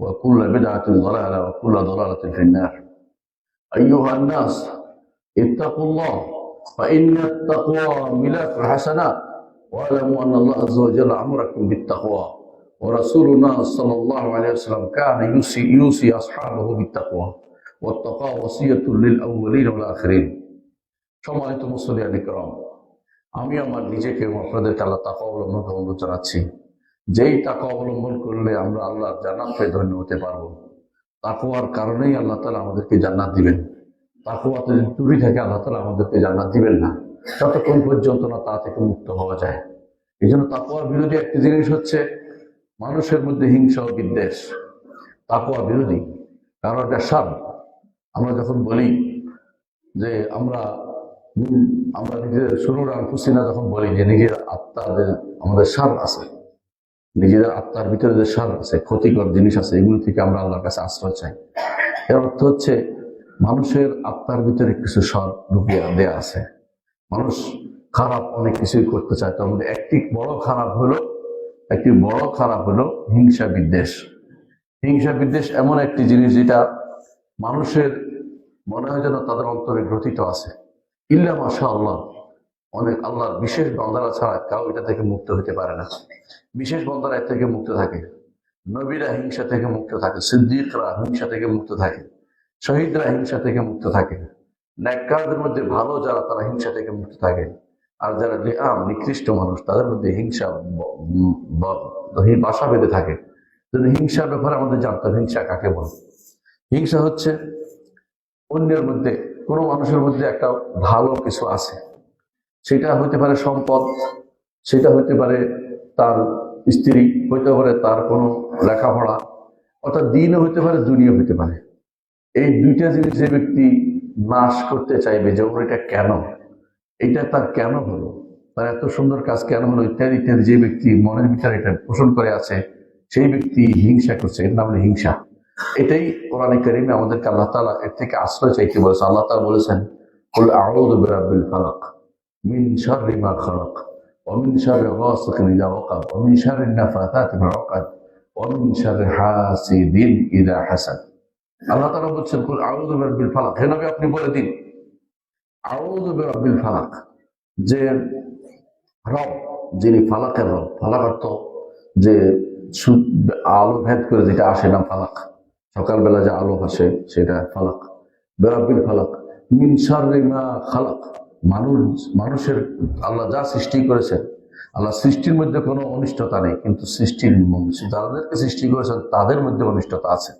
وكل بدعة ضلالة وكل ضلالة في النار أيها الناس اتقوا الله فإن التقوى ملاك الحسنات واعلموا أن الله عز وجل أمركم بالتقوى ورسولنا صلى الله عليه وسلم كان يوصي, يوصي أصحابه بالتقوى والتقوى وصية للأولين والآخرين সম্মানিত মুসলিয়ান ইকরাম আমি আমার নিজেকে এবং আপনাদেরকে আল্লাহ তাকা অবলম্বন অনুরোধ জানাচ্ছি যেই টাকা অবলম্বন করলে আমরা আল্লাহর জান্নাত পেয়ে ধন্য হতে পারব তাকুয়ার কারণেই আল্লাহ তালা আমাদেরকে জান্নাত দিবেন। তাকুয়াতে যদি দূরে থাকে, আল্লাহ তালা আমাদেরকে জান্নাত দিবেন না। ততক্ষণ পর্যন্ত না তা থেকে মুক্ত হওয়া যায়। এই জন্য তাকুয়ার বিরোধী একটি জিনিস হচ্ছে, মানুষের মধ্যে হিংসা ও বিদ্বেষ। তাকুয়া বিরোধী। কারণ এটা সার আমরা যখন বলি যে আমরা আমরা নিজেদের শুরুর আনফুসিনা যখন বলি যে নিজের আত্মাদের, আমাদের সার আছে নিজেদের আত্মার ভিতরে যে সার আছে, ক্ষতিকর জিনিস আছে, এগুলো থেকে আমরা আল্লাহর কাছে আশ্রয় চাই। এর অর্থ হচ্ছে, মানুষের আত্মার ভিতরে কিছু সার ঢুকিয়ে দেয়া আছে। মানুষ খারাপ অনেক কিছুই করতে চায়, তার মধ্যে একটি বড় খারাপ হলো, একটি বড় খারাপ হলো হিংসা বিদ্বেষ। হিংসা বিদ্বেষ এমন একটি জিনিস যেটা মানুষের মনে হয় যেন তাদের অন্তরে গ্রথিত আছে। ইল্লা মাসা আল্লাহ অনেক আল্লাহর বিশেষ বন্দারা ছাড়া কেউ এটা থেকে মুক্ত হতে পারে না। বিশেষ বন্দারা এর থেকে মুক্ত থাকে। নবীরা হিংসা থেকে মুক্ত থাকে। সিদ্দিকরা হিংসা থেকে মুক্ত থাকে। শহীদরা হিংসা থেকে মুক্ত থাকে। ন্যাক্কারদের মধ্যে ভালো যারা, তারা হিংসা থেকে মুক্ত থাকে। আর যারা আম নিকৃষ্ট মানুষ, তাদের মধ্যে হিংসা বাসা বেঁধে থাকে। হিংসার ব্যাপারে আমাদের জানতাম, হিংসা কাকে বলে? হিংসা হচ্ছে অন্যের মধ্যে, কোনো মানুষের মধ্যে একটা ভালো কিছু আছে। সেটা হইতে পারে সম্পদ, সেটা হইতে পারে তার স্ত্রী, হইতে পারে তার কোনো লেখাপড়া, অর্থাৎ দিনও হইতে পারে, দুনিয়া হইতে পারে। এই দুইটা জিনিস যে ব্যক্তি নাশ করতে চাইবে যে ওর এটা কেন? এটা তার কেন হলো? তার এত সুন্দর কাজ কেন হলো? ইত্যাদি ইত্যাদি যে ব্যক্তি মনের ভিতরে এটা পোষণ করে আছে, সেই ব্যক্তি হিংসা করছে। এর নাম হলো হিংসা। এটাই কোরআনে কারিমে আমাদেরকে আল্লাহ তাআলা এর থেকে আশ্রয় চাইতে বলেছে। আল্লাহ তাআলা বলেছেন, কুল আউযু বিরাব্বিল ফালাক। খালাক ওয়া মিন শাররি গাসিকিন ইযা ওয়াকাব ওয়া মিন শাররি নাফাথাতি ফিল উকাদ ওয়া মিন শাররি হাসিদিন ইযা হাসাদ আল্লাহ তাআলা বলছেন, কুল আউযু বিরাব্বিল ফালাক। হে নবী, আপনি বলে দিন। আউযু বিরাব্বিল ফালাক, যে রব, যিনি ফালাকের রব, ফালাক অর্থ যে আলো ভেদ করে যেটা আসে না ফালাক। সকালবেলা যে আলো আসে সেটা ফালাক। বেরাবিল ফালাক, মিন শাররি মা খালাক। মানুষ, মানুষের আল্লাহ যা সৃষ্টি করেছেন, আল্লাহ সৃষ্টির মধ্যে কোনো অনিষ্টতা নেই, কিন্তু সৃষ্টির যাদেরকে সৃষ্টি করেছেন, তাদের মধ্যে অনিষ্টতা আছে।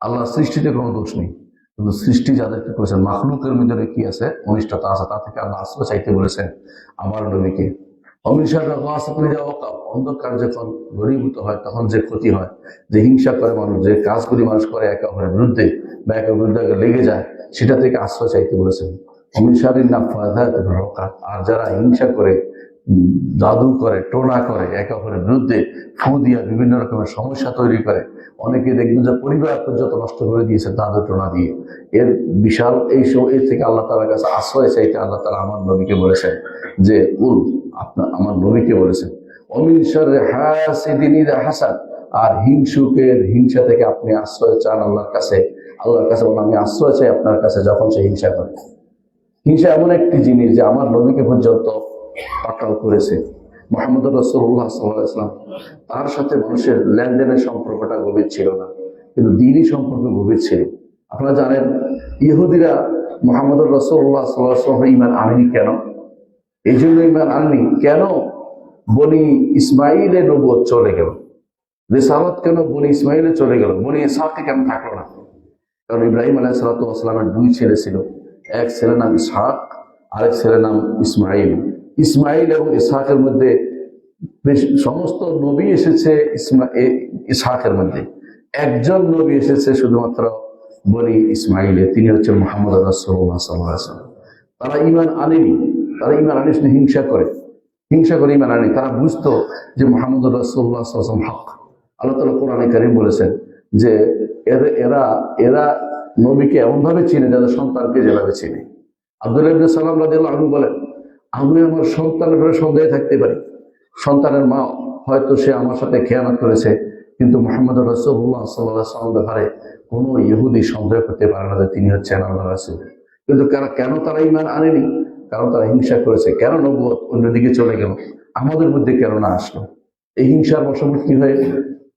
আল্লাহ সৃষ্টিতে কোনো দোষ নেই, কিন্তু সৃষ্টি যাদেরকে করেছেন, মাখলুকের মধ্যে কি আছে? অনিষ্টতা আছে, তা থেকে আল্লাহ আশ্রয় চাইতে বলেছেন, আমার নবীকে। অন্ধকার যখন ঘনীভূত হয়, তখন যে ক্ষতি হয়, যে হিংসা করে মানুষ, যে কাজগুলি মানুষ করে একে অপরের বিরুদ্ধে, বা একে বিরুদ্ধে লেগে যায়, সেটা থেকে আশ্রয় চাইতে বলেছেন। অমিশারির নাম রকাত আর যারা হিংসা করে জাদু করে, টোনা করে, একে অপরের বিরুদ্ধে ফু দিয়া বিভিন্ন রকমের সমস্যা তৈরি করে, অনেকে দেখবেন যে পরিবার পর্যন্ত নষ্ট করে দিয়েছে জাদু টোনা দিয়ে। এর বিশাল এই এর থেকে আল্লাহ তালার কাছে আশ্রয় চাইতে আল্লাহ তালা আমার নবীকে বলেছেন যে, কুল আপনার আমার নবীকে বলেছেন, অমিন শাররি হাসিদিন ইযা হাসাদ আর হিংসুকের হিংসা থেকে আপনি আশ্রয় চান আল্লাহর কাছে। আল্লাহর কাছে বলেন, আমি আশ্রয় চাই আপনার কাছে যখন সে হিংসা করে। হিংসা এমন একটি জিনিস যে আমার নবীকে পর্যন্ত পাকাও করেছে। মোহাম্মদ রসুল্লাহ সাল্লাম তার সাথে মানুষের লেনদেনের সম্পর্কটা গভীর ছিল না, কিন্তু দিনই সম্পর্ক গভীর ছিল। আপনারা জানেন, ইহুদিরা মোহাম্মদ রসুল্লাহ সাল্লাহ ইমান আনেনি কেন? এই জন্য ইমান আননি কেন? বনি ইসমাইলের নবুয়ত চলে গেল। রেসালত কেন বনি ইসমাইলে চলে গেল? বনি ইসাহকে কেন থাকল না? কারণ ইব্রাহিম আলাহ সালাতামের দুই ছেলে ছিল। এক ছেলের নাম ইসহাক, আরেক ছেলের নাম ইসমাইল। ইসমাইল এবং ইসহাকের মধ্যে সমস্ত নবী এসেছে ইসহাকের মধ্যে। একজন নবী এসেছে শুধুমাত্র বলি ইসমাইলে, তিনি হচ্ছেন মোহাম্মদ তারা ইমান আনেনি, তারা ইমান আনিস হিংসা করে। হিংসা করে ইমান আনেনি। তারা বুঝতো যে মোহাম্মদ রাসুল্লাহ হক। আল্লাহ তালা কোরআনে কারিম বলেছেন যে এরা এরা নবীকে এমনভাবে চিনে যাদের সন্তানকে যেভাবে চিনে। আব্দুল ইবনে সালাম রাদিয়াল্লাহু আনহু বলেন, আমি আমার সন্তানের ঘরে সন্দেহে থাকতে পারি। সন্তানের মা হয়তো সে আমার সাথে খেয়ানত করেছে, কিন্তু মোহাম্মদ রসুল্লাহ সাল্লাহ সাল্লাম ব্যাপারে কোনো ইহুদি সন্দেহ করতে পারে না যে তিনি হচ্ছেন আল্লাহ রাসুল। কিন্তু কারা- কেন তারা ইমান আনেনি? কারণ তারা হিংসা করেছে। কেন নবুয়ত অন্যদিকে চলে গেল? আমাদের মধ্যে কেন না আসলো? এই হিংসার বশবর্তী হয়ে,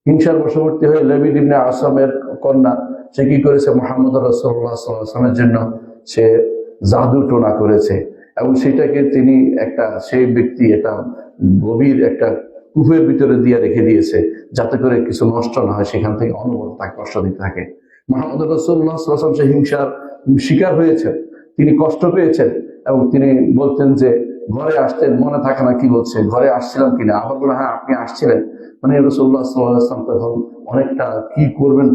হিংসার বশবর্তী হয়ে লেবিদ ইবনে আসামের কন্যা সে কি করেছে? মোহাম্মদ রসুল্লাহ জন্য সে জাদু টোনা করেছে। এবং সেটাকে তিনি একটা, সেই ব্যক্তি এটা গভীর একটা কুফের ভিতরে দিয়ে রেখে দিয়েছে, যাতে করে কিছু নষ্ট না হয়, সেখান থেকে অনবরত তাকে কষ্ট দিতে থাকে। মোহাম্মদ রসুল্লাহ সে হিংসার শিকার হয়েছেন। তিনি কষ্ট পেয়েছেন এবং তিনি বলতেন যে, ঘরে আসতেন, মনে থাকে না কি বলছে ঘরে আসছিলাম কিনা? আবার বলে হ্যাঁ আপনি আসছিলেন। মানে রসুল্লাহ তখন অনেকটা কি করবেন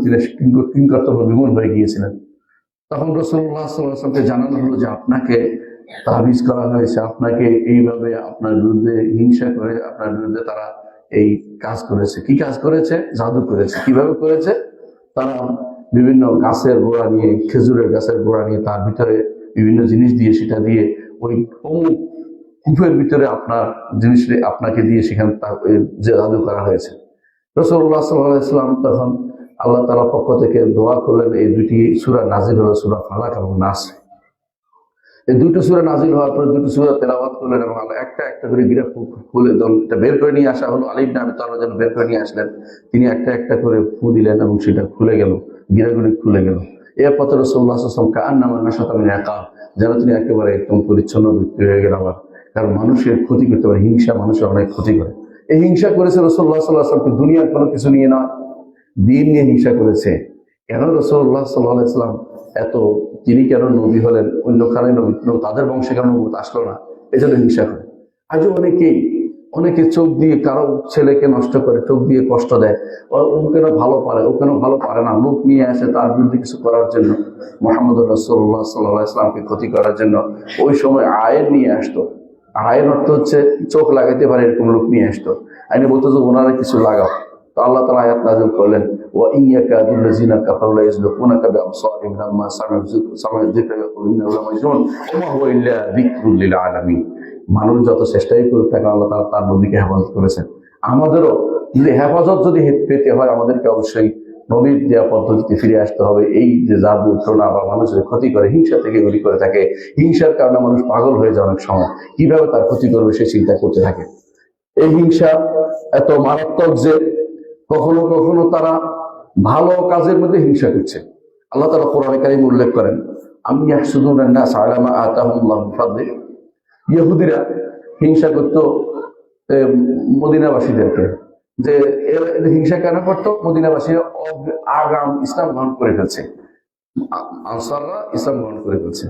কিং কর্তব্য বিমূল হয়ে গিয়েছিলেন। তখন রসুল্লাহ সাল্লামকে জানানো হলো যে আপনাকে তাবিজ করা হয়েছে, আপনাকে এইভাবে আপনার বিরুদ্ধে হিংসা করে, আপনার বিরুদ্ধে তারা এই কাজ করেছে। কি কাজ করেছে? জাদু করেছে। কীভাবে করেছে? তারা বিভিন্ন গাছের গোড়া নিয়ে, খেজুরের গাছের গোড়া নিয়ে তার ভিতরে বিভিন্ন জিনিস দিয়ে, সেটা দিয়ে ওই অমুক কূপের ভিতরে আপনার জিনিস আপনাকে দিয়ে সেখানে জাদু করা হয়েছে। রসুল্লাহ সাল্লাম তখন আল্লাহ তালা পক্ষ থেকে দোয়া করলেন, এই দুটি সুরা নাজির হলো সুরা ফালাক এবং নাস এই দুটো সুরা নাজিল হওয়ার পরে দুটো সুরা তেলাওয়াত করলেন এবং আল্লাহ একটা একটা করে গিরা ফু- খুলে দল এটা বের করে নিয়ে আসা হলো। আলিম নামে তারা যেন বের করে নিয়ে আসলেন। তিনি একটা একটা করে ফু দিলেন এবং সেটা খুলে গেল। গিরাগুলি খুলে গেল। এরপর রসুল্লাহ আসলাম কান নামার না শতামি একা যেন তিনি একেবারে একদম পরিচ্ছন্ন ব্যক্তি হয়ে গেল আবার। কারণ মানুষের ক্ষতি করতে পারে, হিংসা মানুষের অনেক ক্ষতি করে। এই হিংসা করেছে রসুল্লাহ সাল্লাহ আসলামকে দুনিয়ার কোনো কিছু নিয়ে নয়। দিন নিয়ে হিংসা করেছে। কেন রসুল্লাহ সাল্লাহ ইসলাম এত, তিনি কেন নবী হলেন, অন্য খানে নবী তাদের বংশে কেন নবুত আসলো না? এজন্য হিংসা করে। আজও অনেকেই, অনেকে চোখ দিয়ে কারও ছেলেকে নষ্ট করে, চোখ দিয়ে কষ্ট দেয়। ও কেন ভালো পারে, ও কেন ভালো পারে না? লোক নিয়ে আসে তার বিরুদ্ধে কিছু করার জন্য। মোহাম্মদ রসুল্লাহ সাল্লাহ ইসলামকে ক্ষতি করার জন্য। ওই সময় আয়ের নিয়ে আসতো। আয়ের অর্থ হচ্ছে চোখ লাগাইতে পারে এরকম লোক নিয়ে আসতো। আইনে বলতো যে ওনারা কিছু লাগাও। আল্লাহ আয়াত করলেন মানুষ যত চেষ্টাই করুক আল্লাহ তার নবীকে হেফাজত করেছেন। আমাদেরও যদি হেফাজত যদি পেতে হয়, আমাদেরকে অবশ্যই নবীর দেওয়া পদ্ধতিতে ফিরে আসতে হবে। এই যে জাদু টোনা বা মানুষের ক্ষতি করে, হিংসা থেকে এগুলি করে থাকে। হিংসার কারণে মানুষ পাগল হয়ে যায় অনেক সময়। কীভাবে তার ক্ষতি করবে সে চিন্তা করতে থাকে। এই হিংসা এত মারাত্মক যে কখনো কখনো তারা ভালো কাজের মধ্যে হিংসা করছে। আল্লাহ তালা কোরআন কারিম উল্লেখ করেন, আমি নাস আলামা আতাহুল্লাহ ফাদলি ইহুদিরা হিংসা করতো মদিনাবাসীদেরকে। যে হিংসা কেন করতো? মদিনাবাসীরা অগ- আগাম ইসলাম গ্রহণ করে ফেলছে। আনসাররা ইসলাম গ্রহণ করে ফেলছে।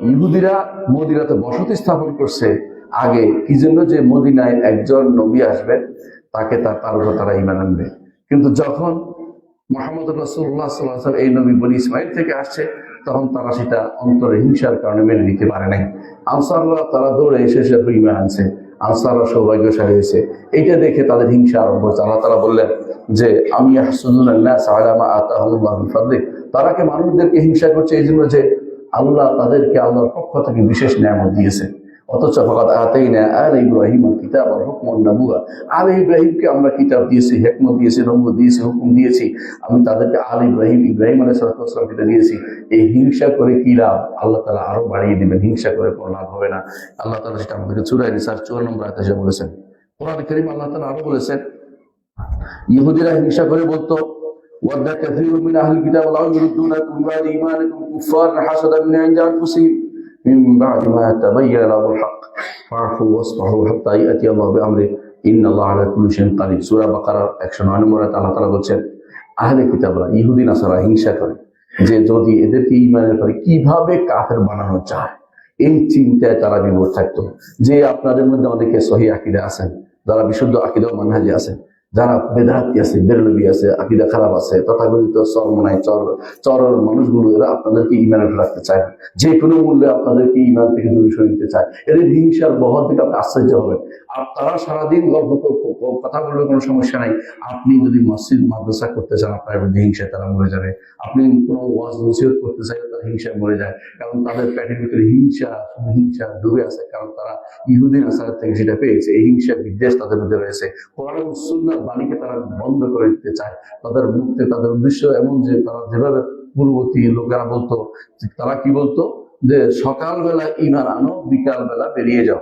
ইহুদিরা মদিনাতে বসতি স্থাপন করছে। আগে কি জন্য? যে মদিনায় একজন নবী আসবেন, তাকে তার তার তারা ইমান আনবে। কিন্তু যখন মোহাম্মদ রসুল্লাহ সাল্লাহ এই নবী বনি ইসমাইল থেকে আসছে, তখন তারা সেটা অন্তরে হিংসার কারণে মেনে নিতে পারে নাই। আনসাররা তারা দৌড়ে এসে এসে ইমান আনছে। আনসাররা সৌভাগ্যশালী হয়েছে। এইটা দেখে তাদের হিংসা আরম্ভ হয়েছে। আল্লাহ তারা বললেন যে, আমি ফাদলিক। তারাকে মানুষদেরকে হিংসা করছে? এই জন্য যে আল্লাহ তাদেরকে আল্লাহর পক্ষ থেকে বিশেষ ন্যায়ামত দিয়েছে। অথচ ফকাত আতেই না আর ইব্রাহিম কিতাব আর হুকম নবুয়া আল ইব্রাহিমকে আমরা কিতাব দিয়েছি হেকমত দিয়েছি নবু দিয়েছি হুকুম দিয়েছি আমি তাদেরকে আল ইব্রাহিম ইব্রাহিম আলাই সালাতাম কিতাব দিয়েছি এই হিংসা করে কি লাভ আল্লাহ তালা আরো বাড়িয়ে দিবেন হিংসা করে কোনো লাভ হবে না আল্লাহ তালা সেটা আমাদেরকে চুরাই নিসার চুয়ার নম্বর আয়তে এসে বলেছেন কোরআন করিম আল্লাহ তালা আরো বলেছেন ইহুদিরা হিংসা করে বলতো ود كثير من اهل الكتاب لو يردونكم بعد ايمانكم كفارا حسدا من عند انفسهم من بعد ما تبين لهم الحق فاعفوا واصفحوا حتى ياتي الله بامره ان الله على كل شيء قدير সূরা বাকারার 109 নম্বর আয়াতে আল্লাহ তাআলা বলছেন আহলে কিতাবরা ইহুদি নাসারা হিংসা করে যে যদি এদেরকে ইমানের পরে কিভাবে কাফের বানানো যায় এই চিন্তায় তারা বিভোর থাকতো যে আপনাদের মধ্যে অনেকে সহি আকিদা আছেন যারা বিশুদ্ধ আকিদা ও মানহাজি আছেন যারা বেদাতি আছে, বেরলবি আছে, আকিদা খারাপ আছে, তথাকথিত চরমনায় চর, চরের মানুষগুলো, এরা আপনাদেরকে ইমানে রাখতে চায় না। যে কোনো মূল্যে আপনাদেরকে ইমান থেকে দূরে সরে দিতে চায়। এদের হিংসার বহর থেকে আপনি আশ্চর্য হবেন। আর তারা সারাদিন গল্প কথা বললে কোনো সমস্যা নাই। আপনি যদি মসজিদ, মাদ্রাসা করতে চান, আপনার বিরুদ্ধে হিংসায় তারা মরে যাবে। আপনি কোনো ওয়াজ, নসিহত করতে চাইলে তারা হিংসায় মরে যায়। কারণ তাদের পেটের ভিতরে হিংসা হিংসা ডুবে আছে। কারণ তারা ইহুদিন আসার থেকে সেটা পেয়েছে, এই হিংসা বিদ্বেষ তাদের মধ্যে রয়েছে। কোরআন এবং সুন্নাহর বাণীকে তারা বন্ধ করে দিতে চায়। তাদের মুক্তি, তাদের উদ্দেশ্য এমন যে তারা যেভাবে পূর্ববর্তী লোকেরা বলতো তারা কি বলতো? যে সকালবেলা ইমান আনো বিকাল বেলা বেরিয়ে যাও।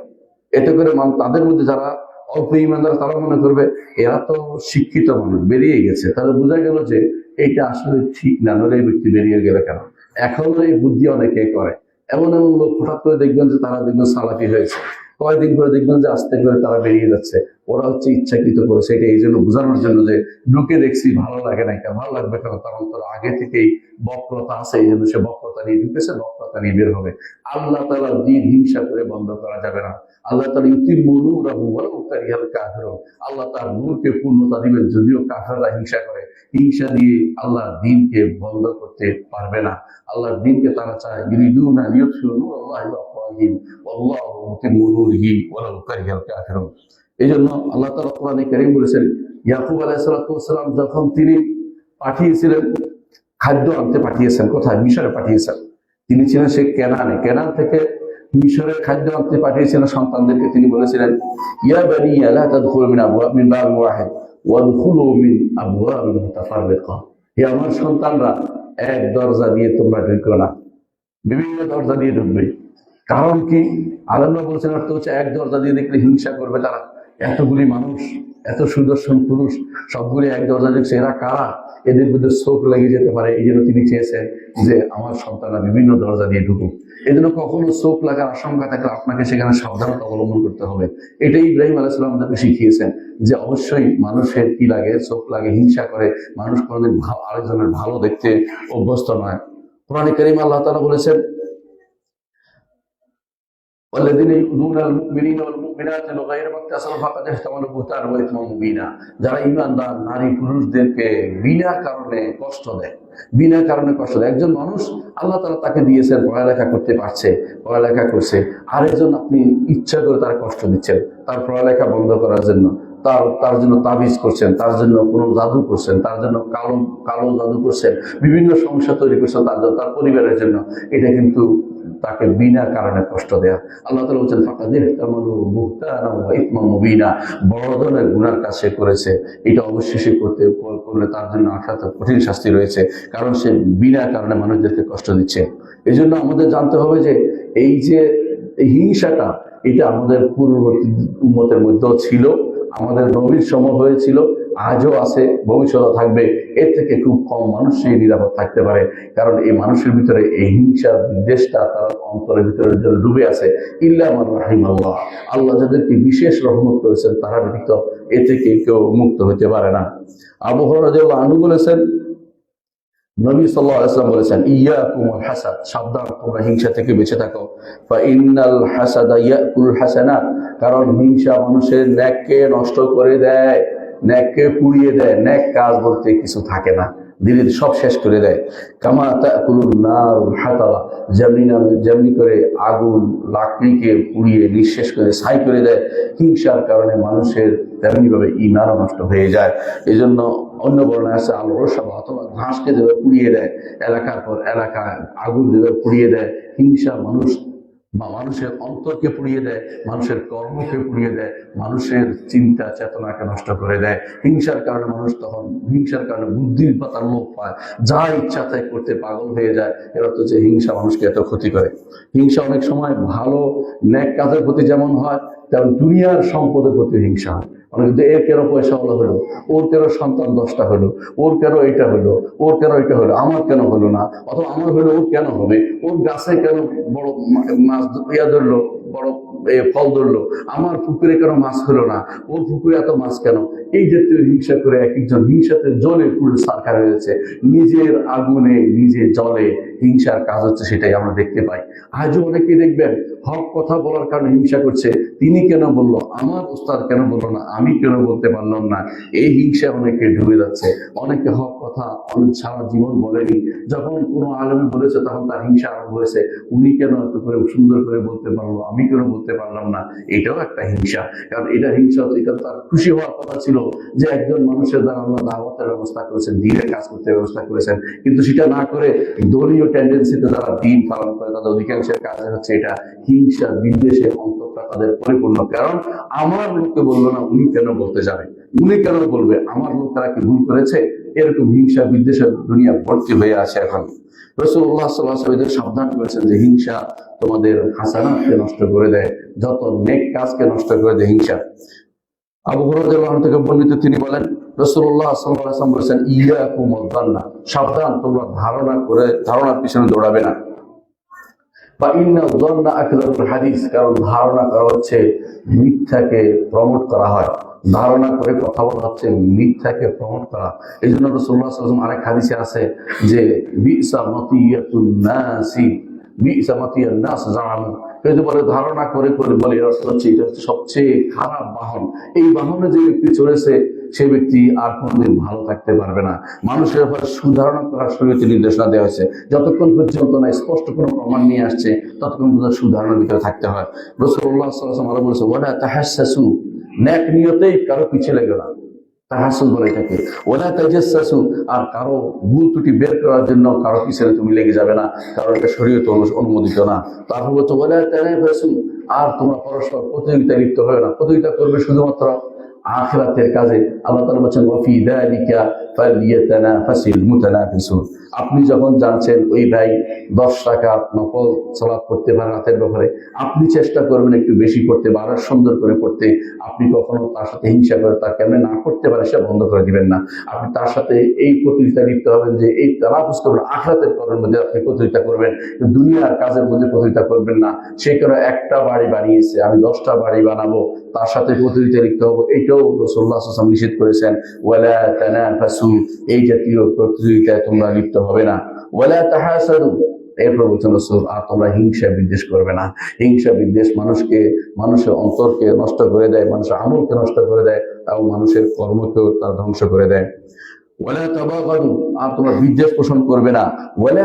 এতে করে মান তাদের মধ্যে যারা অল্প ইমানদার তারা মনে করবে, এরা তো শিক্ষিত মানুষ, বেরিয়ে গেছে। তাহলে বোঝা গেল যে এইটা আসলে ঠিক না নলে এই ব্যক্তি বেরিয়ে গেলে কেন? এখনও এই বুদ্ধি অনেকে করে। এমন এমন লোক হঠাৎ করে দেখবেন যে তারা দেখবেন সালাফি হয়েছে। কয়েকদিন করে দেখবেন যে আস্তে করে তারা বেরিয়ে যাচ্ছে। ওরা হচ্ছে ইচ্ছাকৃত করেছে এটা এই জন্য বোঝানোর জন্য যে ঢুকে দেখছি ভালো লাগে না কেন? ভালো লাগবে কেন? তার অন্তর আগে থেকেই বক্রতা আছে, এই জন্য সে বক্রতা নিয়ে ঢুকেছে, বক্রতা নিয়ে বের হবে। আল্লাহ তালা দিন হিংসা করে বন্ধ করা যাবে না। আল্লাহ তালা ইউতির মনু রাহু কারিয়াল কাফের আল্লাহ তার নূরকে পূর্ণতা দিবেন, যদিও কাফেররা হিংসা করে। হিংসা দিয়ে আল্লাহ দিনকে বন্ধ করতে পারবে না। আল্লাহর দিনকে তারা চায় নূরাল্লাহি বিআফওয়াহিহিম ওয়াল্লাহু মুতিম্মু নূরিহি ওয়ালাউ কারিহাল কাফিরুন। এই জন্য আল্লাহ তাআলা কোরআনে কারীম বলেছেন, ইয়াকুব আলাইহিস যখন তিনি পাঠিয়েছিলেন, খাদ্য আনতে পাঠিয়েছেন, কোথায়? মিশরে পাঠিয়েছেন। তিনি ছিলেন সেই কেনানে। কেনান থেকে মিশরের খাদ্য আনতে পাঠিয়েছিলেন সন্তানদেরকে। তিনি বলেছিলেন, ইয়া আমার সন্তানরা, এক দরজা দিয়ে তোমরা ঢুকো না। বিভিন্ন দরজা দিয়ে ঢুকবে। কারণ কি? আলম্বা বলছেন, অর্থ হচ্ছে এক দরজা দিয়ে দেখলে হিংসা করবে তারা। এতগুলি মানুষ, এত সুদর্শন পুরুষ, সবগুলি এক দরজা দেখছে, এরা কারা? এদের মধ্যে চোখ লেগে যেতে পারে, এই জন্য তিনি চেয়েছেন যে আমার সন্তানরা বিভিন্ন দরজা দিয়ে ঢুকুক। এই জন্য কখনো চোখ লাগার আশঙ্কা থাকলে আপনাকে সেখানে সাবধানতা অবলম্বন করতে হবে। এটাই ইব্রাহিম আলাইসালাম আমাদেরকে শিখিয়েছেন যে অবশ্যই মানুষের কি লাগে চোখ লাগে, হিংসা করে, মানুষ কোনোদিন আরেকজনের ভালো দেখতে অভ্যস্ত নয়। কোরআন করিম আল্লাহ তালা বলেছেন والذين يؤذون المؤمنين والمؤمنات بغير ما اكتسبوا فقد احتملوا بهتانا واثما مبينا যারা ইমানদার নারী পুরুষদেরকে বিনা কারণে কষ্ট দেয় বিনা কারণে কষ্ট দেয় একজন মানুষ আল্লাহ তালা তাকে দিয়েছেন পড়ালেখা করতে পারছে পড়ালেখা করছে আরেকজন আপনি ইচ্ছা করে তার কষ্ট দিচ্ছেন তার পড়ালেখা বন্ধ করার জন্য তার তার জন্য তাবিজ করছেন তার জন্য কোনো জাদু করছেন তার জন্য কালো কালো জাদু করছেন বিভিন্ন সমস্যা তৈরি করছেন তার জন্য তার পরিবারের জন্য এটা কিন্তু তাকে বিনা কারণে কষ্ট দেয়া। আল্লাহ তালা বলছেন ফাঁকাদের মুবিনা। বড় ধরনের গুনার কাজ সে করেছে। এটা অবশ্যই সে করতে করলে তার জন্য আঘাত কঠিন শাস্তি রয়েছে, কারণ সে বিনা কারণে মানুষদেরকে কষ্ট দিচ্ছে। এই জন্য আমাদের জানতে হবে যে, এই যে হিংসাটা, এটা আমাদের পূর্ববর্তী উন্মতের মধ্যেও ছিল, আমাদের নবীর সময় হয়েছিল, আজও আছে ভবিষ্যতে থাকবে। এর থেকে খুব কম মানুষ সেই নিরাপদ থাকতে পারে। কারণ এই মানুষের ভিতরে এই হিংসার বিদ্বেষটা তার অন্তরের ভিতরে ডুবে আছে। ইল্লা মান রাহিমাল্লাহ। আল্লাহ যাদেরকে বিশেষ রহমত করেছেন, তারা ব্যতীত এ থেকে কেউ মুক্ত হতে পারে না। আবহাওয়া আনু বলেছেন, নবী সাল্লাহ আসলাম বলেছেন ইয়া কুমল হাসাদ সাবধান, তোমরা হিংসা থেকে বেঁচে থাকো। বা ইন্নাল হাসাদা ইয়াকুল হাসানাত। কারণ হিংসা মানুষের ন্যাককে নষ্ট করে দেয়। ন্যাককে পুড়িয়ে দেয় ন্যাক কাজ বলতে কিছু থাকে না। ধীরে সব শেষ করে দেয়। কামা হাতালা, যেমনি নামে, যেমনি করে আগুন লাকড়িকে পুড়িয়ে নিঃশেষ করে, ছাই করে দেয়। হিংসার কারণে মানুষের তেমনি ভাবে ইমানও নষ্ট হয়ে যায়। এই জন্য অন্য বর্ণায় আছে, আলো রসা অথবা ঘাসকে যেভাবে পুড়িয়ে দেয়, এলাকার পর এলাকা আগুন যেভাবে পুড়িয়ে দেয়, হিংসা মানুষ বা মানুষের অন্তরকে পুড়িয়ে দেয়, মানুষের কর্মকে পুড়িয়ে দেয়, মানুষের চিন্তা, চেতনাকে নষ্ট করে দেয়। হিংসার কারণে মানুষ তখন, হিংসার কারণে বুদ্ধির পাতার লোক পায়। যা ইচ্ছা তাই করতে পাগল হয়ে যায়। এরা তো যে হিংসা মানুষকে এত ক্ষতি করে। হিংসা অনেক সময় ভালো, ন্যাক কাজের প্রতি যেমন হয়, তেমন দুনিয়ার সম্পদের প্রতি হিংসা হয়। এর কেন পয়সা হলো হলো, ওর কেন সন্তান দশটা হলো, ওর কেন এটা হলো, ওর কেন এটা হলো, আমার কেন হলো না? অথবা আমার হলো, ওর কেন হবে? ওর গাছে কেন বড় মাছ ইয়া ধরলো? বড় ফল ধরলো। আমার পুকুরে কেন মাছ হলো না? ওর পুকুরে এত মাছ কেন? এই জাতীয় হিংসা করে এক একজন হিংসাতে জলে পুরো সারকার হয়েছে। নিজের আগুনে নিজে জলে হিংসার কাজ হচ্ছে সেটাই আমরা দেখতে পাই। আজও অনেকেই দেখবেন হক কথা বলার কারণে হিংসা করছে। তিনি কেন বলল? আমার উস্তাদ কেন বলল না? আমি কেন বলতে পারলাম না? এই হিংসা অনেকে ডুবে যাচ্ছে। অনেকে হক কথা অনেক সারা জীবন বলেনি। যখন কোনো আলমী বলেছে, তখন তার হিংসা আরম্ভ হয়েছে। উনি কেন এত করে সুন্দর করে বলতে পারল? আমি কেন বলতে পারলাম না। এটাও একটা হিংসা। কারণ এটা হিংসা, এটা তার খুশি হওয়ার কথা ছিল যে একজন মানুষের দ্বারা আল্লাহ দাওয়াতের ব্যবস্থা করেছেন, দিনের কাজ করতে ব্যবস্থা করেছেন। কিন্তু সেটা না করে দলীয় টেন্ডেন্সিতে তারা দিন পালন করে, তাদের অধিকাংশের কাজ হচ্ছে এটা হিংসা বিদ্বেষে অন্তরটা তাদের পরিপূর্ণ। কারণ আমার লোককে বলল না, উনি কেন বলতে যাবে উনি কেন বলবে? আমার লোক তারা কি ভুল করেছে? এরকম হিংসা, বিদ্বেষের দুনিয়া ভর্তি হয়ে আছে এখন। রসুল্লাহ সাল্লাহ সাবধান করেছেন যে হিংসা তোমাদের হাসানাতকে নষ্ট করে দেয়, যত নেক কাজকে নষ্ট করে দেয় হিংসা। আবু থেকে বর্ণিত তিনি বলেন ধারণা করে, ধারণার পিছনে দৌড়াবে না। হাদিস, কারণ ধারণা করা হচ্ছে মিথ্যাকে প্রমোট করা হয়। ধারণা করে কথা বলা হচ্ছে, মিথ্যাকে প্রমোট করা। এই জন্য রসুল্লাহ সাল্লাম আরেক হাদিসে আছে যে ধারণা করে করে বলে হচ্ছে এটা হচ্ছে সবচেয়ে খারাপ বাহন। এই বাহনে যে ব্যক্তি চলেছে সেই ব্যক্তি আর কোনোদিন ভালো থাকতে পারবে না। মানুষের ব্যাপারে সুধারণা করার শরীরতে নির্দেশনা দেওয়া হয়েছে। যতক্ষণ পর্যন্ত না স্পষ্ট কোনো প্রমাণ নিয়ে আসছে, ততক্ষণ পর্যন্ত সুধারণার ভিতরে থাকতে হয়। রসুল্লাহ আরও বলেছে ওরা তাহাসু ন্যাক নিয়তেই কারও পিছিয়ে লেগে না। তাহাসুল বলে এটাকে ওলা তাজাসু আর কারও ভুল ত্রুটি বের করার জন্য কারও পিছনে তুমি লেগে যাবে না, কারণ এটা শরীয়ত অনু- অনুমোদিত না। তারপর বলছে, ওলা তানাফাসু আর তোমরা পরস্পর প্রতিযোগিতায় লিপ্ত হবে না। প্রতিযোগিতা করবে শুধুমাত্র আখিরাতের কাজে। আল্লাহ তাআলা বলেন ওয়াফি মুতানাফিসুন আপনি যখন জানছেন, ওই ভাই দশ টাকা নকল সালাত করতে পারে রাতের ব্যাপারে, আপনি চেষ্টা করবেন একটু বেশি করতে বা আরও সুন্দর করে করতে আপনি কখনো তার সাথে হিংসা করে তার কেমনে না করতে পারে সেটা বন্ধ করে দিবেন না। আপনি তার সাথে এই প্রতিযোগিতা লিপ্ত হবেন যে, এই তালাফুজ করবেন, আখরাতের কর্মের মধ্যে আপনি প্রতিযোগিতা করবেন। দুনিয়ার কাজের মধ্যে প্রতিযোগিতা করবেন না। সে কারণে একটা বাড়ি বানিয়েছে, আমি দশটা বাড়ি বানাবো তার সাথে প্রতিযোগিতা লিখতে হবে। এটাও রসোল্লা আসলাম নিষেধ করেছেন। ওয়ালা এই জাতীয় প্রতিযোগিতায় তোমরা লিপ্ত হবে না। ওয়ালা তাহাসাদু এরপর বলছেন রসুল, আর তোমরা হিংসা বিদ্বেষ করবে না। হিংসা বিদ্বেষ মানুষকে, মানুষের অন্তরকে নষ্ট করে দেয়, মানুষের আমলকে নষ্ট করে দেয়, এবং মানুষের কর্মকেও তার ধ্বংস করে দেয়। ওয়ালা আর তোমরা বিদ্বেষ পোষণ করবে না। ওয়ালা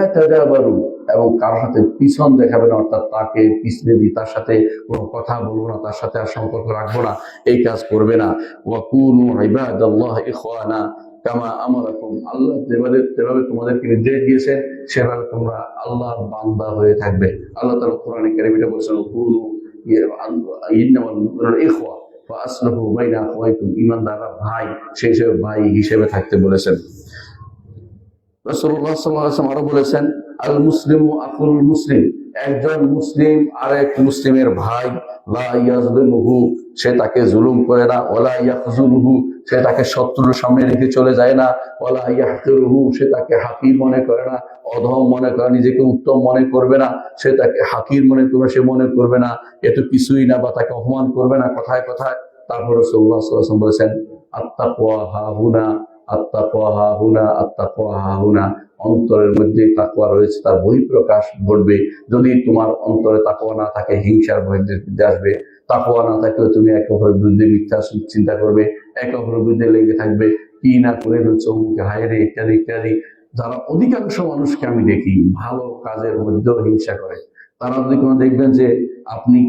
এবং কারোর সাথে পিছন দেখাবে না, অর্থাৎ তাকে পিছনে দিয়ে তার সাথে কোনো কথা বলব না, তার সাথে আর সম্পর্ক রাখব না, এই কাজ করবে না। ওয়াকুনু ইবাদাল্লাহ ইখওয়ানা, কামা আমারাকুম, আল্লাহ যেভাবে যেভাবে তোমাদেরকে নির্দেশ দিয়েছেন, সেভাবে তোমরা আল্লাহর বান্দা হয়ে থাকবে। আল্লাহ তাআলা কোরআনে কারিমে বলেছেন কুনু মুমিনুনা ইখওয়া। ভাই, সেই হিসেবে ভাই হিসেবে থাকতে বলেছেন। আরও বলেছেন, আল মুসলিমু আকুল মুসলিম, একজন মুসলিম আরেক মুসলিমের ভাই সে তাকে জুলুম করে না ওলা ইয়াখজুলুহু, সে তাকে শত্রুর সামনে রেখে চলে যায় না ওলা ইয়াহকিরুহু, সে তাকে হাকির মনে করে না অধম মনে করে নিজেকে উত্তম মনে করবে না, সে তাকে হাকির মনে করবে, সে মনে করবে না এত কিছুই না বা তাকে অপমান করবে না, কথায় কথায়। তারপর রসুল্লাহ সাল্লাম বলেছেন আত্মাকুয়া হা হুনা আত্মাকুয়া হা হুনা আত্মাকুয়া হা হুনা অন্তরের মধ্যে তাকুয়া রয়েছে, তার বহিঃপ্রকাশ ঘটবে। যদি তোমার অন্তরে তাকুয়া না থাকে, হিংসার বহির্দে আসবে। তাকুয়া না থাকলে তুমি একে অপরের বিরুদ্ধে মিথ্যা চিন্তা করবে, একে অপরের বিরুদ্ধে লেগে থাকবে। কি না করে অমুকে হায়রে ইত্যাদি ইত্যাদি। যারা অধিকাংশ মানুষকে আমি দেখি ভালো কাজের মধ্যেও হিংসা করে, তারা যদি কোনো দেখবেন যে আপনি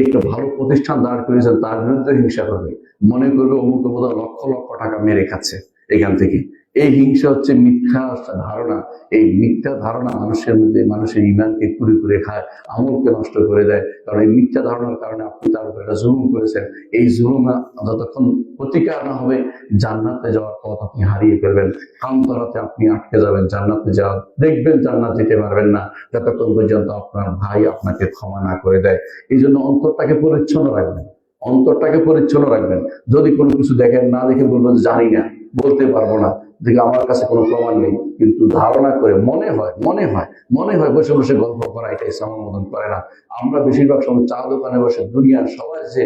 একটা ভালো প্রতিষ্ঠান দাঁড় করেছেন তার বিরুদ্ধে হিংসা করবে। মনে করবে অমুক কোথাও লক্ষ লক্ষ টাকা মেরে খাচ্ছে এখান থেকে। এই হিংসা হচ্ছে মিথ্যা ধারণা। এই মিথ্যা ধারণা মানুষের মধ্যে, মানুষের ইমানকে কুড়ে কুড়ে খায়, আমলকে নষ্ট করে দেয়। কারণ এই মিথ্যা ধারণার কারণে আপনি তার উপর একটা জুলুম করেছেন। এই জুলুম যতক্ষণ প্রতিকার না হবে, জান্নাতে যাওয়ার পথ আপনি হারিয়ে ফেলবেন। কান্তরাতে আপনি আটকে যাবেন, জান্নাতে যাওয়া দেখবেন জান্নাত যেতে পারবেন না। যতক্ষণ পর্যন্ত আপনার ভাই আপনাকে ক্ষমা না করে দেয়। এই জন্য অন্তরটাকে পরিচ্ছন্ন রাখবেন। অন্তরটাকে পরিচ্ছন্ন রাখবেন। যদি কোনো কিছু দেখেন, না দেখে বলবেন, জানি না, বলতে পারব না। দেখে আমার কাছে কোনো প্রমাণ নেই, কিন্তু ধারণা করে মনে হয় মনে হয় মনে হয় বসে বসে গল্প করা, এটা ইসলাম অনুমোদন করে না। আমরা বেশিরভাগ সময় চা দোকানে বসে, দুনিয়ার সবাই যে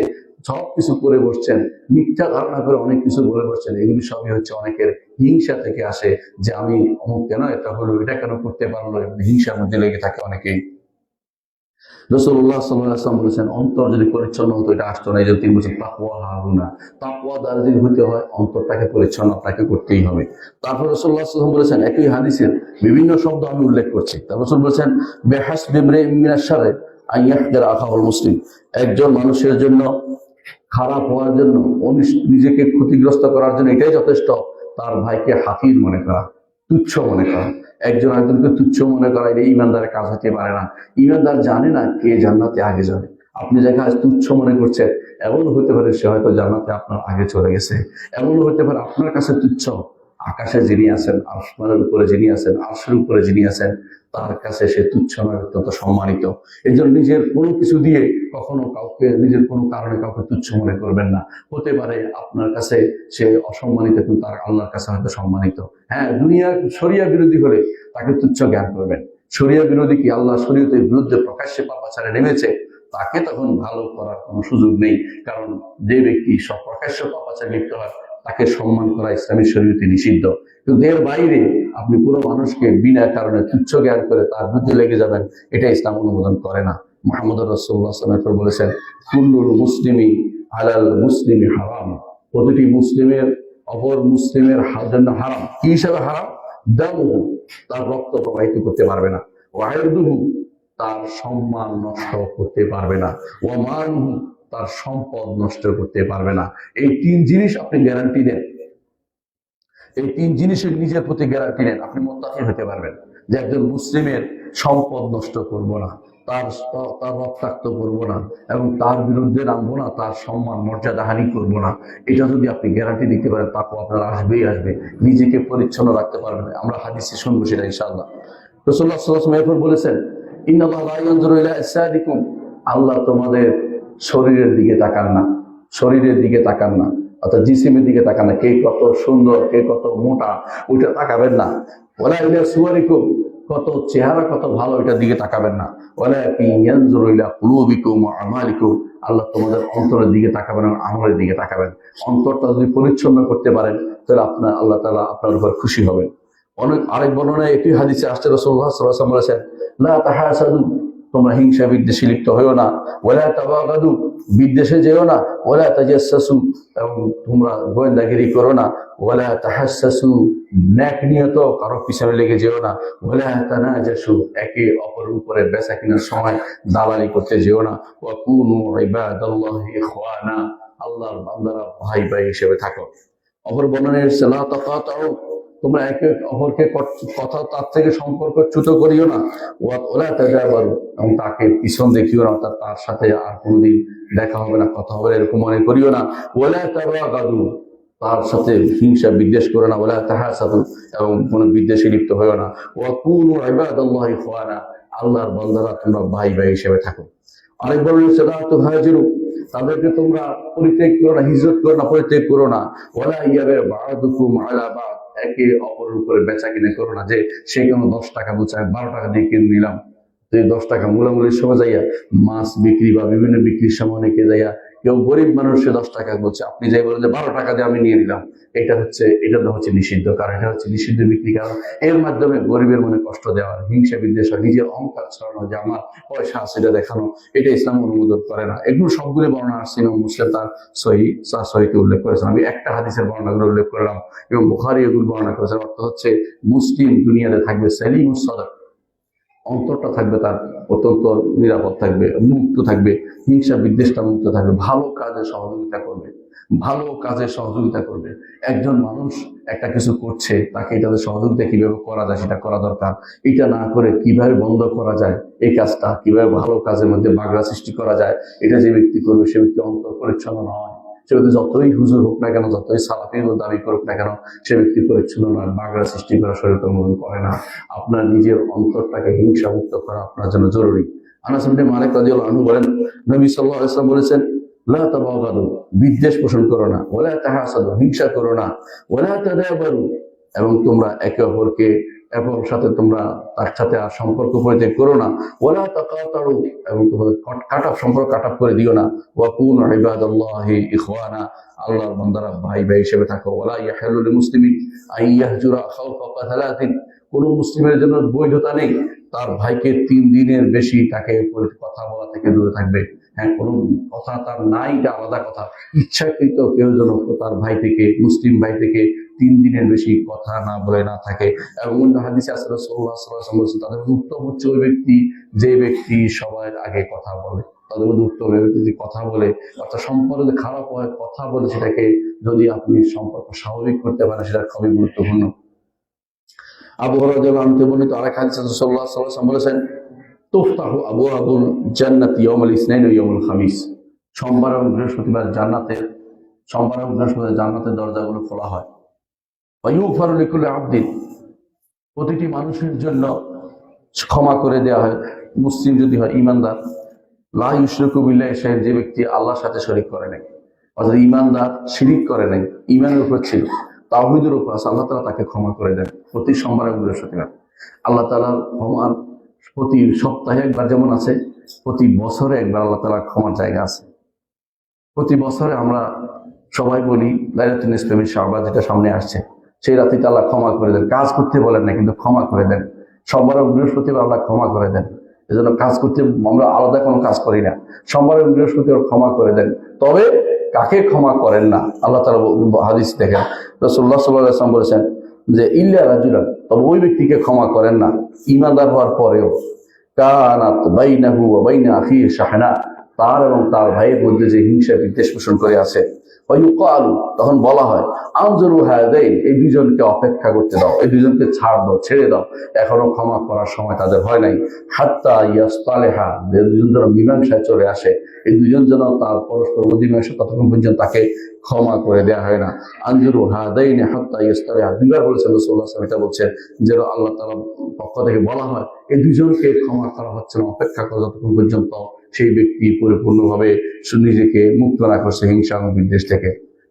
সব কিছু করে বসছেন, মিথ্যা ধারণা করে অনেক কিছু বলে বসছেন, এগুলি সবই হচ্ছে অনেকের হিংসা থেকে আসে যে আমি অমুক কেন, এটা হলো, এটা কেন করতে পারল হিংসার মধ্যে লেগে থাকে অনেকেই। রসুল্লাহ সাল্লাম বলেছেন, অন্তর যদি পরিচ্ছন্ন হতো, এটা আসতো না, এই জন্য তিনি বলছেন দ্বারা যদি হয়, অন্তরটাকে পরিচ্ছন্ন করতেই হবে। তারপর রসুল্লাহ সাল্লাম বলেছেন, একই হাদিসের বিভিন্ন শব্দ আমি উল্লেখ করছি। তার রসুল বলেছেন বেহাস বিমরে আইয়াহদের আখাউল মুসলিম। একজন মানুষের জন্য খারাপ হওয়ার জন্য নিজেকে ক্ষতিগ্রস্ত করার জন্য এটাই যথেষ্ট, তার ভাইকে হাফির মনে করা, তুচ্ছ মনে করা। একজন একজনকে তুচ্ছ মনে করা, এটা ইমানদারের কাজ হতে পারে না। ইমানদার জানে না কে জান্নাতে আগে যাবে। আপনি যাকে আজ তুচ্ছ মনে করছেন এমন হতে পারে সে হয়তো জান্নাতে আপনার আগে চলে গেছে। এমন হতে পারে আপনার কাছে তুচ্ছ। আকাশে যিনি আছেন, আসমানের উপরে যিনি আছেন, আরশের উপরে যিনি আছেন, তার কাছে সে তুচ্ছ নয়, অত্যন্ত সম্মানিত। এই জন্য নিজের কোনো কিছু দিয়ে কখনো কাউকে, নিজের কোনো কারণে কাউকে তুচ্ছ মনে করবেন না। হতে পারে আপনার কাছে সে অসম্মানিত, কিন্তু তার আল্লাহর কাছে হয়তো সম্মানিত। হ্যাঁ দুনিয়া শরিয়া বিরোধী হলে তাকে তুচ্ছ জ্ঞান করবেন। শরিয়া বিরোধী কি আল্লাহ শরীয়তের বিরুদ্ধে প্রকাশ্যে পাপাচারে নেমেছে? তাকে তখন ভালো করার কোনো সুযোগ নেই। কারণ যে ব্যক্তি সব প্রকাশ্য পাপাচারে লিপ্ত হয় তাকে সম্মান করা ইসলামী শরীয়তে নিষিদ্ধ। কিন্তু এর বাইরে আপনি পুরো মানুষকে বিনা কারণে তুচ্ছ জ্ঞান করে তার বিরুদ্ধে লেগে যাবেন, এটা ইসলাম অনুমোদন করে না। মোহাম্মদ রসুল্লাহ বলেছেন, কুল্লুল মুসলিমি আলাল মুসলিমি হারাম। প্রতিটি মুসলিমের অপর মুসলিমের জন্য হারাম। কি হিসাবে হারাম? দামুহু, তার রক্ত প্রবাহিত করতে পারবে না। ওয়াইদুহু তার সম্মান নষ্ট করতে পারবে না। ও মানহু তার সম্পদ নষ্ট করতে পারবে না। এই তিন জিনিস আপনি গ্যারান্টি দেন। এই তিন জিনিসের নিজের প্রতি গ্যারান্টি নেন। আপনি মোত্তাকি হতে পারবেন যে একজন মুসলিমের সম্পদ নষ্ট করব না, তার তার রক্তাক্ত করব না এবং তার বিরুদ্ধে নামবো না, তার সম্মান, মর্যাদা হানি করব না। এটা যদি আপনি গ্যারান্টি দিতে পারেন তাকে আপনার আসবেই আসবে। নিজেকে পরিচ্ছন্ন রাখতে পারবেন। আমরা হাদিসে শুনব সেটা ইনশাআল্লাহ। রসুল্লাহ সাল্লাহ বলেছেন আজসাদিকুম আল্লাহ তোমাদের শরীরের দিকে তাকান না। শরীরের দিকে তাকান না। অর্থাৎ জিসিমের দিকে তাকান না। কে কত সুন্দর, কে কত মোটা, ওইটা তাকাবেন না। ওলা ইলা সুয়ারিকুম কত চেহারা, কত ভালো এটার দিকে তাকাবেন না। ওলা আল্লাহ তোমাদের অন্তরের দিকে তাকাবেন আমলের দিকে তাকাবেন। অন্তরটা যদি পরিচ্ছন্ন করতে পারেন, তাহলে আপনার আল্লাহ তালা আপনার উপর খুশি হবেন। অনেক, আরেক বর্ণনায় একটি হাদিসে সাল্লাল্লাহু আলাইহি ওয়াসাল্লাম বলেছেন, লা তাহাসাদু তোমরা হিংসা বিদ্বেষে লিপ্ত হয়েও না। ওলা তাবাগাদু, বিদ্বেষে যেও না। ওলা তাজাসসু এবং তোমরা গোয়েন্দাগিরি করো না। ওলা তাহাসসু ন্যাক নিয়ত কারও পিছনে লেগে যেও না। ওলা তানাজাসু, একে অপরের উপরে বেচা কেনার সময় দালালি করতে যেও না। ওয়া কুনু ইবাদাল্লাহি ইখওয়ানা, আল্লাহর বান্দারা ভাই ভাই হিসেবে থাকো। অপর বর্ণনের সেলা তাকাতাও তোমরা একে অপরকে কথা তার থেকে সম্পর্ক চ্যুত করিও না। ওলা তাজাবারু। এবং তাকে পিছন দেখিও না, অর্থাৎ তার সাথে আর কোনোদিন দেখা হবে না, কথা হবে এরকম মনে করিও না। ওলা তাবাগাদু। তার সাথে হিংসা বিদ্বেষ করো না ওলা তাহাসাদু। এবং কোনো বিদ্বেষে লিপ্ত হয়েও না। ওয়া কুনু ইখওয়ানা। আল্লাহর বান্দারা তোমরা ভাই ভাই হিসেবে থাকো। আরেক বর্ণনা সেটা তো হাজিরু। তাদেরকে তোমরা পরিত্যাগ করো না, হিজরত করো না, পরিত্যাগ করো না। ওলা ইয়াবে বাদুকুম আলা বাদ। একে অপরের উপরে বেচা কিনে করো না যে সে কেন দশ টাকা বোঝায় বারো টাকা দিয়ে কিনে নিলাম। দশ টাকা মূলামূলির সময় যাইয়া মাছ বিক্রি বা বিভিন্ন বিক্রির সময় অনেকে যাইয়া কেউ গরিব মানুষ দশ টাকা বলছে, আপনি যাই বলেন যে বারো টাকা দিয়ে আমি নিয়ে নিলাম। এটা হচ্ছে এটা তো হচ্ছে নিষিদ্ধ কারণ, এটা হচ্ছে নিষিদ্ধ বিক্রি কারণ। এর মাধ্যমে গরিবের মনে কষ্ট দেওয়া, হিংসা বিদ্বেষ নিজের অহংকার ছড়ানো যে আমার পয়সা আছে এটা দেখানো, এটা ইসলাম অনুমোদন করে না। এগুলো সবগুলো বর্ণনা আসছে মুসলিম তার সহি, তার উল্লেখ করেছেন। আমি একটা হাদিসের বর্ণনাগুলো উল্লেখ করলাম এবং বুখারি এগুলো বর্ণনা করেছেন। অর্থ হচ্ছে, মুসলিম দুনিয়াতে থাকবে সেলিম সদর অন্তরটা থাকবে তার অত্যন্ত নিরাপদ থাকবে, মুক্ত থাকবে, হিংসা, বিদ্বেষটা মুক্ত থাকবে, ভালো কাজে সহযোগিতা করবে, ভালো কাজে সহযোগিতা করবে। একজন মানুষ একটা কিছু করছে, তাকে এটাতে সহযোগিতা কীভাবে করা যায়, সেটা করা দরকার। এটা না করে কীভাবে বন্ধ করা যায়, এই কাজটা, কীভাবে ভালো কাজের মধ্যে বাগড়া সৃষ্টি করা যায়, এটা যে ব্যক্তি করবে, সে ব্যক্তি অন্তর পরিচ্ছন্ন নয়। সে ব্যক্তি যতই হুজুর হোক না কেন, যতই সালাফি দাবি করুক না কেন, সে ব্যক্তি পরিচ্ছন্ন নয়, বাগড়া সৃষ্টি করা শরীর অনুমোদন করে না। আপনার নিজের অন্তরটাকে হিংসা মুক্ত করা আপনার জন্য জরুরি। আনাস মালিক রাদিয়াল্লাহু আনহু বলেন, নবী সাল্লাল্লাহু আলাইহি বলেছেন বিদ্বেষ পোষণ করো না। ওয়ালা তাহাসাদু, হিংসা করো না। ওয়ালা তাদাবারু, এবং তোমরা একে অপরকে একে সাথে তোমরা তার সাথে আর সম্পর্ক পরিত্যাগ করো না। ওয়ালা তাকাতারু, এবং তোমাদের কাট আপ সম্পর্ক কাট আপ করে দিও না। ওয়া কুন ইবাদাল্লাহি ইখওয়ানা, আল্লাহর বান্দারা ভাই ভাই হিসেবে থাকো। ওয়ালা ইয়াহিলু লিল মুসলিমিন আন ইয়াহজুরা থালাতিন কোন মুসলিমের জন্য বৈধতা নেই। তার ভাইকে তিন দিনের বেশি তাকে কথা বলা থেকে দূরে থাকবে। হ্যাঁ কোনো কথা তার নাই, এটা আলাদা কথা। ইচ্ছাকৃত কেউ যেন তার ভাই থেকে, মুসলিম ভাই থেকে তিন দিনের বেশি কথা না বলে না থাকে। এবং আসলে সাল্লাহ বলছেন, তাদের উত্তম হচ্ছে ব্যক্তি যে ব্যক্তি সবার আগে কথা বলে। তাদের মধ্যে উত্তম ওই ব্যক্তি যে কথা বলে, অর্থাৎ সম্পর্ক যদি খারাপ হয়, কথা বলে, সেটাকে যদি আপনি সম্পর্ক স্বাভাবিক করতে পারেন, সেটা খুবই গুরুত্বপূর্ণ। আবু হরাজ আনতে বর্ণিত আরেক হাদিস সাল্লাহ সাল্লাম বলেছেন, তোফতাহু আবু জান্নাত ইয়মুল ইসনাইন ইয়মুল খামিস। সোমবার এবং বৃহস্পতিবার জান্নাতের সোমবার এবং বৃহস্পতিবার জান্নাতের দরজাগুলো খোলা হয়। প্রতিটি মানুষের জন্য ক্ষমা করে দেওয়া হয়, মুসলিম যদি হয়, ইমানদার। লা ইউশরিকু বিল্লাহ সে যে ব্যক্তি আল্লাহর সাথে শরিক করে নাই, অর্থাৎ ইমানদার, শিরিক করে নাই, ইমানের উপর ছিল তাহিদের উপর আছে, আল্লাহ তালা তাকে ক্ষমা করে দেন। প্রতি সোমবার বৃহস্পতিবার। আল্লাহ তালার ক্ষমার প্রতি সপ্তাহে একবার যেমন আছে, প্রতি বছরে একবার আল্লাহ তালার ক্ষমার জায়গা আছে। প্রতি বছরে আমরা সবাই বলি লাইলাতুল ইসলামী শাহবাজ যেটা সামনে আসছে। সেই রাতে আল্লাহ ক্ষমা করে দেন। কাজ করতে বলেন না, কিন্তু ক্ষমা করে দেন। সোমবার বৃহস্পতিবার আল্লাহ ক্ষমা করে দেন। এজন্য কাজ করতে আমরা আলাদা কোনো কাজ করি না। সোমবার বৃহস্পতিবার ক্ষমা করে দেন। তবে কাকে ক্ষমা করেন না? আল্লাহ তালা হাদিস দেখেন। রসুল্লাহ সাল্লাম বলেছেন যে, ইল্লা রাজুলা তবে ওই ব্যক্তিকে ক্ষমা করেন না। ইমানদার হওয়ার পরেও তার এবং তার ভাইয়ের মধ্যে যে হিংসা বিদ্বেষ পোষণ করে আছে। আলু তখন বলা হয় আনজরু হায়াদাইন এই দুজনকে অপেক্ষা করতে দাও, এই দুজনকে ছাড় দাও, ছেড়ে দাও। এখনও ক্ষমা করার সময় তাদের হয় নাই। হাত্তা ইয়াস্তালেহা দুজন যেন মীমাংসায় চলে আসে, এই দুজন যেন তার পরস্পর মীমাংসা ততক্ষণ পর্যন্ত তাকে ক্ষমা করে দেওয়া হয় না। আনজরু হাদাইন হাত্তা ইয়াস্তালেহা, দুইবার বলেছেন রসুল্লাহ এটা বলছেন যেন আল্লাহ তালা পক্ষ থেকে বলা হয়, এই দুজনকে ক্ষমা করা হচ্ছে না, অপেক্ষা করা যতক্ষণ পর্যন্ত সেই ব্যক্তি পরিপূর্ণভাবে নিজেকে মুক্ত না করছে হিংসা বিদ্বেষ থেকে।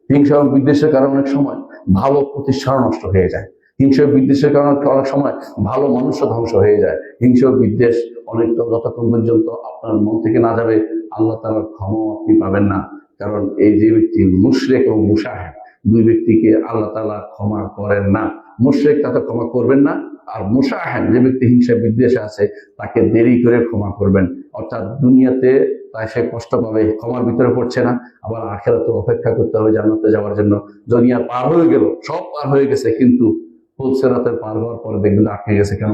হিংসা এবং বিদ্বেষের কারণে অনেক সময় ভালো প্রতিষ্ঠান নষ্ট হয়ে যায়। হিংসা বিদ্বেষের কারণে অনেক সময় ভালো মানুষও ধ্বংস হয়ে যায়। হিংসা ও বিদ্বেষ অনেক যতক্ষণ পর্যন্ত আপনার মন থেকে না যাবে, আল্লাহ তালার ক্ষমা আপনি পাবেন না। কারণ এই যে ব্যক্তি মুশরেক এবং মুসাহেব দুই ব্যক্তিকে আল্লাহ তালা ক্ষমা করেন না। মুশরেক তাতে ক্ষমা করবেন না, আর মুসাহেন যে ব্যক্তি হিংসা বিদ্বেষে আছে, তাকে দেরি করে ক্ষমা করবেন। অর্থাৎ দুনিয়াতে তাই সে কষ্ট পাবে ক্ষমার ভিতরে পড়ছে না। আবার আখেরাতে অপেক্ষা করতে হবে জান্নাতে যাওয়ার জন্য। দুনিয়া পার হয়ে গেল, সব পার হয়ে গেছে, কিন্তু পার হওয়ার পরে দেখবেন আটকে গেছে, কেন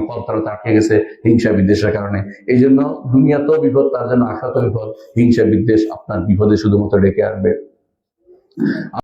আটকে গেছে হিংসা বিদ্বেষের কারণে। এই জন্য দুনিয়াতেও বিপদ, তার জন্য আখাতেও বিপদ। হিংসা বিদ্বেষ আপনার বিপদে শুধুমাত্র ডেকে আনবে।